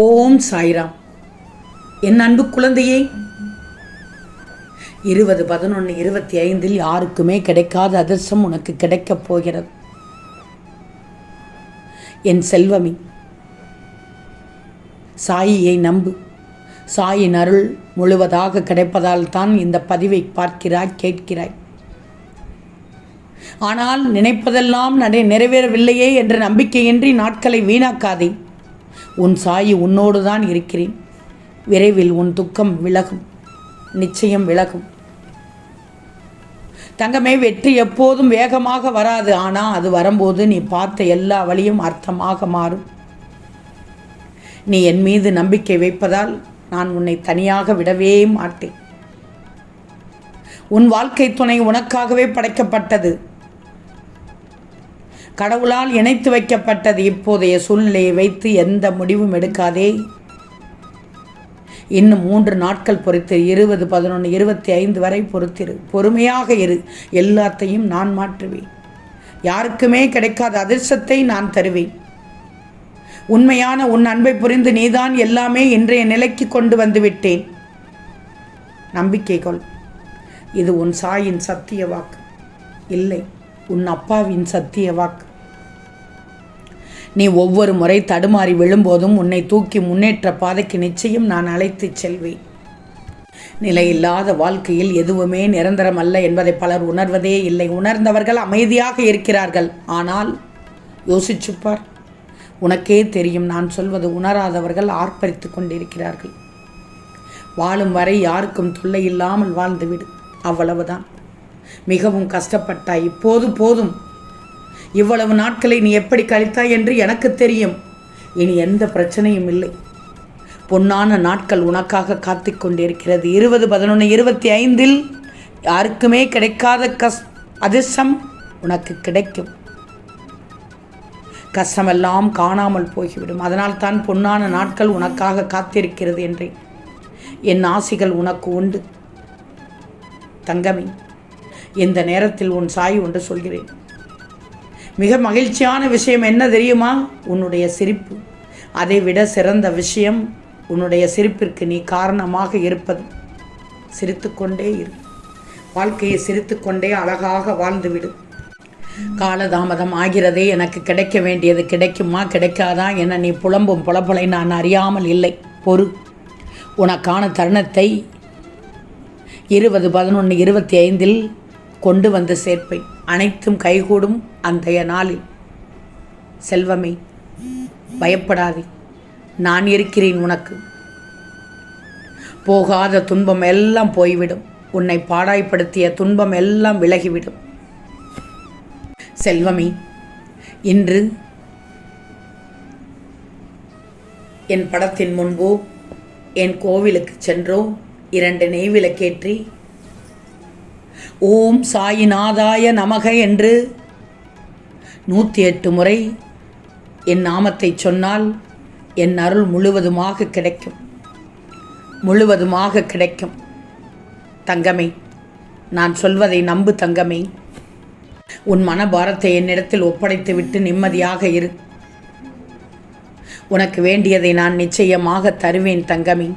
ஓம் சாய்ராம். என் அன்பு குழந்தையே இருபது பதினொன்று இருபத்தி ஐந்தில் யாருக்குமே கிடைக்காத அதிர்ஷ்டம் உனக்கு கிடைக்கப் போகிறது. என் செல்வமி சாயியை நம்பு. சாயின் அருள் முழுவதாக கிடைப்பதால் தான் இந்த பதிவை பார்க்கிறாய் கேட்கிறாய். ஆனால் நினைப்பதெல்லாம் நடை நிறைவேறவில்லையே என்ற நம்பிக்கையின்றி நாட்களை வீணாக்காதே. உன் சாயி உன்னோடு தான் இருக்கிறேன். விரைவில் உன் துக்கம் விலகும். நிச்சயம் விலகும். தங்கமே வெற்றி எப்போதும் வேகமாக வராது. ஆனால் அது வரும்போது நீ பார்த்த எல்லா வழியும் அர்த்தமாக மாறும். நீ என் மீது நம்பிக்கை வைப்பதால் நான் உன்னை தனியாக விடவே மாட்டேன். உன் வாழ்க்கை துணை உனக்காகவே படைக்கப்பட்டது. கடவுளால் இணைத்து வைக்கப்பட்டது இப்போதைய சூழ்நிலையை வைத்து எந்த முடிவும் எடுக்காதே. இன்னும் மூன்று நாட்கள் பொறுத்து இருபது பதினொன்று இருபத்தி ஐந்து வரை பொறுத்திரு பொறுமையாக இரு. எல்லாத்தையும் நான் மாற்றுவேன். யாருக்குமே கிடைக்காத அதிர்ஷ்டத்தை நான் தருவேன். உண்மையான உன் அன்பை புரிந்து நீதான் எல்லாமே இன்றைய நிலைக்கு கொண்டு வந்துவிட்டேன் நம்பிக்கை கொள். இது உன் சாயின் சத்திய வாக்கு. இல்லை. உன் அப்பாவின் சத்திய வாக்கு நீ ஒவ்வொரு முறை தடுமாறி விழும்போதும் உன்னை தூக்கி முன்னேற்ற பாதைக்கு நிச்சயம் நான் அழைத்துச் செல்வேன். நிலையில்லாத வாழ்க்கையில் எதுவுமே நிரந்தரம் அல்ல என்பதை பலர் உணர்வதே இல்லை. உணர்ந்தவர்கள் அமைதியாக இருக்கிறார்கள். ஆனால் யோசிச்சுப்பார் உனக்கே தெரியும் நான் சொல்வது உணராதவர்கள் ஆர்ப்பரித்து கொண்டிருக்கிறார்கள். வாழும் வரை யாருக்கும் தொல்லை இல்லாமல் வாழ்ந்துவிடு. அவ்வளவுதான். மிகவும் கஷ்டப்பட்டாய். இப்போது போதும். இவ்வளவு நாட்களை நீ எப்படி கழித்தாய் என்று எனக்கு தெரியும். இனி எந்த பிரச்சனையும் இல்லை. பொன்னான நாட்கள் உனக்காக காத்து கொண்டிருக்கிறது. இருபது பதினொன்று இருபத்தி ஐந்தில் யாருக்குமே கிடைக்காத கஸ் அதிர்ஷ்டம் உனக்கு கிடைக்கும். கஷ்டமெல்லாம் காணாமல் போய்விடும். அதனால் தான் பொன்னான நாட்கள் உனக்காக காத்திருக்கிறது என்றேன். என் ஆசிகள் உனக்கு உண்டு. தங்கமே இந்த நேரத்தில் உன் சாய் ஒன்று சொல்கிறேன். மிக மகிழ்ச்சியான விஷயம் என்ன தெரியுமா? உன்னுடைய சிரிப்பு. அதை விட சிறந்த விஷயம் உன்னுடைய சிரிப்பிற்கு நீ காரணமாக இருப்பது. சிரித்துக்கொண்டே இரு. வாழ்க்கையை சிரித்துக்கொண்டே அழகாக வாழ்ந்துவிடு. காலதாமதம் ஆகிறதே எனக்கு கிடைக்க வேண்டியது. கிடைக்குமா? கிடைக்காதா என நீ புலம்பும் புலப்பலை நான் அறியாமல் இல்லை. பொறு. உனக்கான தருணத்தை இருபது பதினொன்று இருபத்தி ஐந்தில் கொண்டு வந்து சேர்ப்பேன் அனைத்தும் கைகூடும் அந்தைய நாளில். செல்வமே பயப்படாதே நான் இருக்கிறேன் உனக்கு. போகாத துன்பம் எல்லாம் போய்விடும். உன்னை பாடாய்ப்படுத்திய துன்பம் எல்லாம் விலகிவிடும். செல்வமே இன்று என் படத்தின் முன்போ என் கோவிலுக்கு சென்றோ இரண்டு நெய்விளக்கேற்றி ஓம் சாயிநாதாய நமக என்று நூற்றி எட்டு முறை என் நாமத்தை சொன்னால் என் அருள் முழுவதுமாக கிடைக்கும். முழுவதுமாக கிடைக்கும். தங்கமே நான் சொல்வதை நம்பு தங்கமே. உன் மனபாரத்தை என்னிடத்தில் ஒப்படைத்துவிட்டு நிம்மதியாக இரு. உனக்கு வேண்டியதை நான் நிச்சயமாக தருவேன் தங்கமே.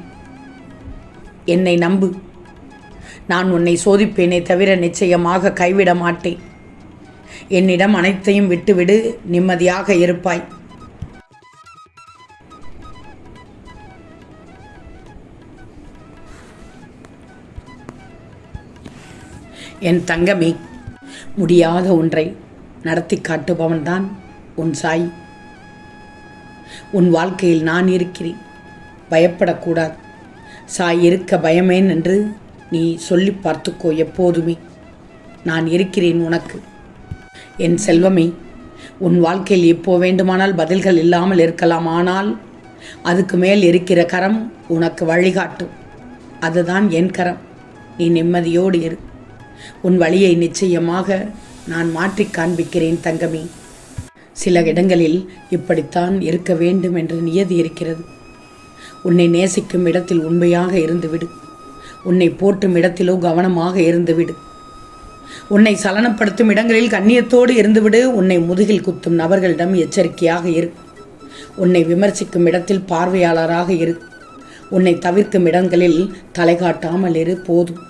என்னை நம்பு. நான் உன்னை சோதிப்பேனே தவிர நிச்சயமாக கைவிட மாட்டேன். என்னிடம் அனைத்தையும் விட்டுவிடு நிம்மதியாக இருப்பாய். என் தங்கமே முடியாத ஒன்றை நடத்தி காட்டுபவன்தான் உன் சாய். உன் வாழ்க்கையில் நான் இருக்கிறேன். பயப்படக்கூடாது. சாய் இருக்க பயமேன் என்று நீ சொல்லி பார்த்துக்கோ எப்போதுமே. நான் இருக்கிறேன் உனக்கு. என் செல்வமே உன் வாழ்க்கையில் எப்போ வேண்டுமானால் பதில்கள் இல்லாமல் இருக்கலாம். ஆனால் அதுக்கு மேல் இருக்கிற கரம் உனக்கு வழிகாட்டும். அதுதான் என் கரம். நீ நிம்மதியோடு இரு. உன் வழியை நிச்சயமாக நான் மாற்றி காண்பிக்கிறேன் தங்கமே. சில இடங்களில் இப்படித்தான் இருக்க வேண்டும் என்று நியதி இருக்கிறது. உன்னை நேசிக்கும் இடத்தில் உண்மையாக இருந்துவிடு. உன்னை போற்றும் இடத்திலோ கவனமாக இருந்துவிடு. உன்னை சலனப்படுத்தும் இடங்களில் கண்ணியத்தோடு இருந்துவிடு. உன்னை முதுகில் குத்தும் நபர்களிடம் எச்சரிக்கையாக இரு. உன்னை விமர்சிக்கும் இடத்தில் பார்வையாளராக இரு. உன்னை தவிர்க்கும் இடங்களில் தலை காட்டாமல் இரு போதும்.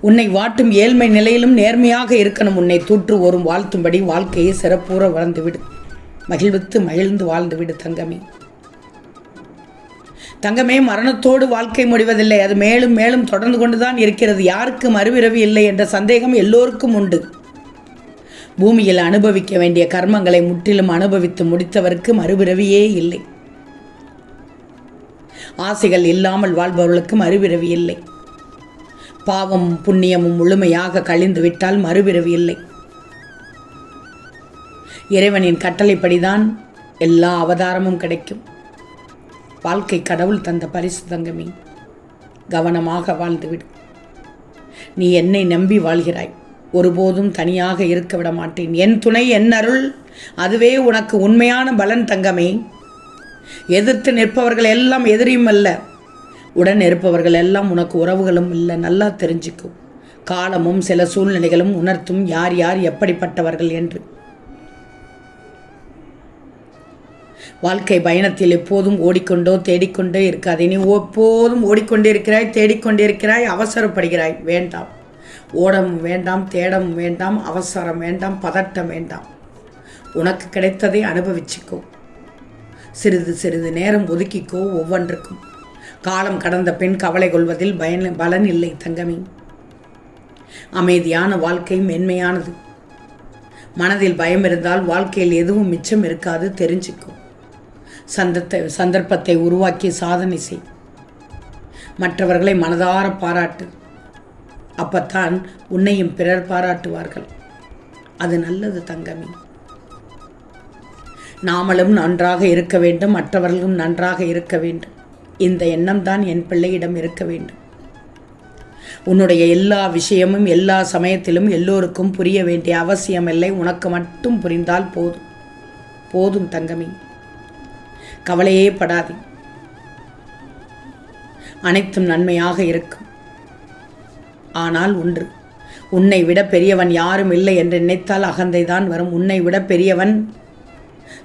உன்னை வாட்டும் ஏழ்மை நிலையிலும் நேர்மையாக இருக்கணும். உன்னை தூற்று ஓரும் வாழ்த்தும்படி வாழ்க்கையை சிறப்பூற வளர்ந்துவிடு. மகிழ்வித்து மகிழ்ந்து வாழ்ந்துவிடு தங்கமே. தங்கமே மரணத்தோடு வாழ்க்கை முடிவதில்லை. அது மேலும் மேலும் தொடர்ந்து கொண்டுதான் இருக்கிறது. யாருக்கு மறுபிறவி இல்லை என்ற சந்தேகம் எல்லோருக்கும் உண்டு. பூமியில் அனுபவிக்க வேண்டிய கர்மங்களை முற்றிலும் அனுபவித்து முடித்தவருக்கு மறுபிறவியே இல்லை. ஆசைகள் இல்லாமல் வாழ்பவர்களுக்கு மறுபிறவி இல்லை. பாவம் புண்ணியமும் முழுமையாக கழிந்து விட்டால் மறுபிறவி இல்லை. இறைவனின் கட்டளைப்படிதான் எல்லா அவதாரமும் கிடைக்கும். வாழ்க்கை கடவுள் தந்த பரிசு தங்கமே கவனமாக வாழ்ந்துவிடு. நீ என்னை நம்பி வாழ்கிறாய். ஒருபோதும் தனியாக இருக்க விட மாட்டேன். என் துணை என் அருள் அதுவே உனக்கு உண்மையான பலன் தங்கமே. எதிர்த்து நிற்பவர்கள் எல்லாம் எதிரியும் அல்ல. உடன் இருப்பவர்கள் எல்லாம் உனக்கு உறவுகளும் இல்லை. நல்லா தெரிஞ்சுக்கும் காலமும் சில சூழ்நிலைகளும் உணர்த்தும் யார் யார் எப்படிப்பட்டவர்கள் என்று. வாழ்க்கை பயணத்தில் எப்போதும் ஓடிக்கொண்டோ தேடிக்கொண்டே இருக்காது. நீ எப்போதும் ஓடிக்கொண்டே இருக்கிறாய் தேடிக்கொண்டே இருக்கிறாய் அவசரப்படுகிறாய். வேண்டாம். ஓடவும் வேண்டாம் தேடவும் வேண்டாம் அவசரம் வேண்டாம் பதட்டம் வேண்டாம். உனக்கு கிடைத்ததை அனுபவிச்சுக்கோ. சிறிது சிறிது நேரம் ஒதுக்கிக்கோ ஒவ்வொன்றுக்கும். காலம் கடந்த பெண் கவலை கொள்வதில் பயன் பலன் இல்லை தங்கமே. அமைதியான வாழ்க்கை மென்மையானது. மனதில் பயம் இருந்தால் வாழ்க்கையில் எதுவும் மிச்சம் இருக்காது தெரிஞ்சுக்கும் சந்தத்தை சந்தர்ப்பத்தை உருவாக்கி சாதனை செய். மற்றவர்களை மனதார பாராட்டு. அப்பத்தான் உன்னையும் பிறர் பாராட்டுவார்கள். அது நல்லது தங்கமி. நாமளும் நன்றாக இருக்க வேண்டும் மற்றவர்களும் நன்றாக இருக்க வேண்டும். இந்த எண்ணம் தான் என் பிள்ளையிடம் இருக்க வேண்டும். உன்னுடைய எல்லா விஷயமும் எல்லா சமயத்திலும் எல்லோருக்கும் புரிய வேண்டிய அவசியமில்லை. உனக்கு மட்டும் புரிந்தால் போதும். போதும் தங்கமி. கவலையே படாதே. அனைத்தும் நன்மையாக இருக்கும். ஆனால் ஒன்று உன்னை விட பெரியவன் யாரும் இல்லை என்று நினைத்தால் அகந்தை தான் வரும். உன்னை விட பெரியவன்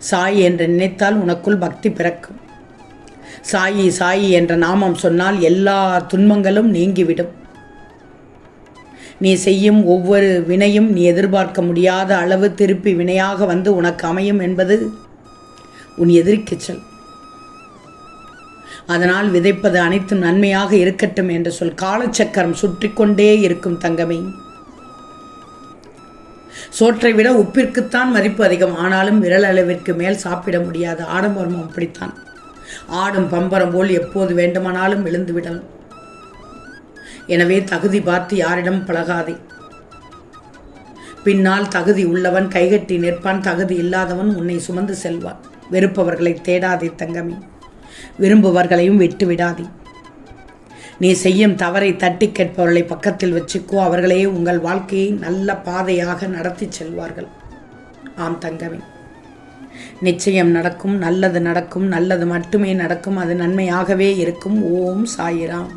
சாய் என்று நினைத்தால் உனக்குள் பக்தி பிறக்கும். சாயி சாயி என்ற நாமம் சொன்னால் எல்லா துன்பங்களும் நீங்கிவிடும். நீ செய்யும் ஒவ்வொரு வினையும் நீ எதிர்பார்க்க முடியாத அளவு திருப்பி வினையாக வந்து உனக்கு அமையும் என்பது உன் எதிரிக்கு செல் அதனால் விதைப்பது அனைத்தும் நன்மையாக இருக்கட்டும் என்று சொல் காலச்சக்கரம் சுற்றி கொண்டே இருக்கும் தங்கமே. சோற்றை விட உப்பிற்குத்தான் மதிப்பு அதிகம். ஆனாலும் விரல் அளவிற்கு மேல் சாப்பிட முடியாது. ஆடம்பரமும் அப்படித்தான். ஆடும் பம்பரம் போல் எப்போது வேண்டுமானாலும் விழுந்துவிடலாம் எனவே தகுதி பார்த்து யாரிடம் பழகாதே. பின்னால் தகுதி உள்ளவன் கைகட்டி நிற்பான். தகுதி இல்லாதவன் உன்னை சுமந்து செல்வான். வெறுப்பவர்களை தேடாதே தங்கமே. விரும்புவர்களையும் விட்டு விடாதே நீ செய்யும் தவறை தட்டி கேட்பவர்களை பக்கத்தில் வச்சுக்கோ அவர்களே உங்கள் வாழ்க்கையை நல்ல பாதையாக நடத்தி செல்வார்கள். ஆம் தங்கமே. நிச்சயம் நடக்கும் நல்லது நடக்கும் நல்லது மட்டுமே நடக்கும் அது நன்மையாகவே இருக்கும். ஓம் சாயிராம்.